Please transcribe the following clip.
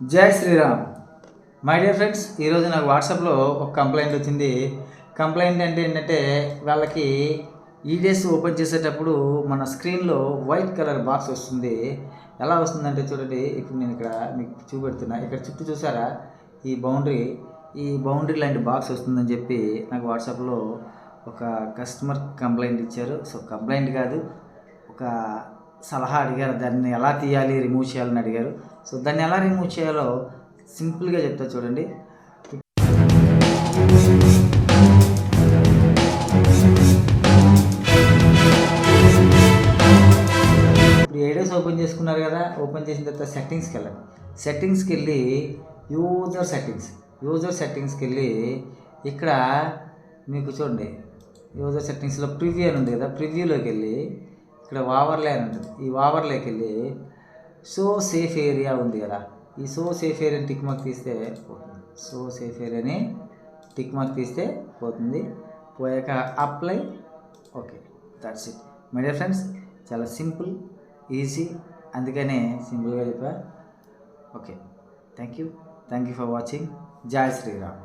జై Sriram. My dear friends ఈరోజు నాకు వాట్సాప్లో ఒక కంప్లైంట్ వచ్చింది. కంప్లైంట్ అంటే ఏంటంటే వాళ్ళకి ఈడిఎస్ ఓపెన్ చేసేటప్పుడు మన స్క్రీన్లో వైట్ కలర్ బాక్స్ వస్తుంది. ఎలా వస్తుందంటే చూడండి ఇప్పుడు నేను ఇక్కడ మీకు చూపెడుతున్నా. ఇక్కడ చుట్టూ చూసారా? ఈ బౌండరీ. ఈ బౌండరీ లాంటి బాక్స్ వస్తుందని చెప్పి నాకు వాట్సాప్లో ఒక కస్టమర్ కంప్లైంట్ ఇచ్చారు. సో కంప్లైంట్ కాదు ఒక సలహా అడిగారు. దాన్ని ఎలా తీయాలి? రిమూవ్ చేయాలని అడిగారు. సో దాన్ని ఎలా రిమూవ్ చేయాలో సింపుల్గా చెప్తా చూడండి. ఇప్పుడు ఏడేస్ ఓపెన్ చేసుకున్నారు కదా. ఓపెన్ చేసిన తర్వాత సెట్టింగ్స్కి వెళ్ళండి. సెట్టింగ్స్కి వెళ్ళి యూజర్ సెట్టింగ్స్. యూజర్ సెట్టింగ్స్కి వెళ్ళి ఇక్కడ మీకు చూడండి. యూజర్ సెట్టింగ్స్లో ప్రివ్యూ అని ఉంది కదా. ప్రివ్యూలోకి వెళ్ళి ఇక్కడ వావర్లే అని ఉంటుంది. ఈ వావర్లోకి వెళ్ళి సో సేఫ్ ఏరియా ఉంది కదా. ఈ so safe area tick mark తీస్తే పోతుంది. సో సేఫ్ ఏరియాని టిక్ మార్క్ తీస్తే పోతుంది. పోయాక apply. Okay that's it. My dear friends చాలా సింపుల్ ఈజీ అందుకనే సింపుల్గా చెప్పా. Okay thank you. Thank you for watching. Jai Shriram.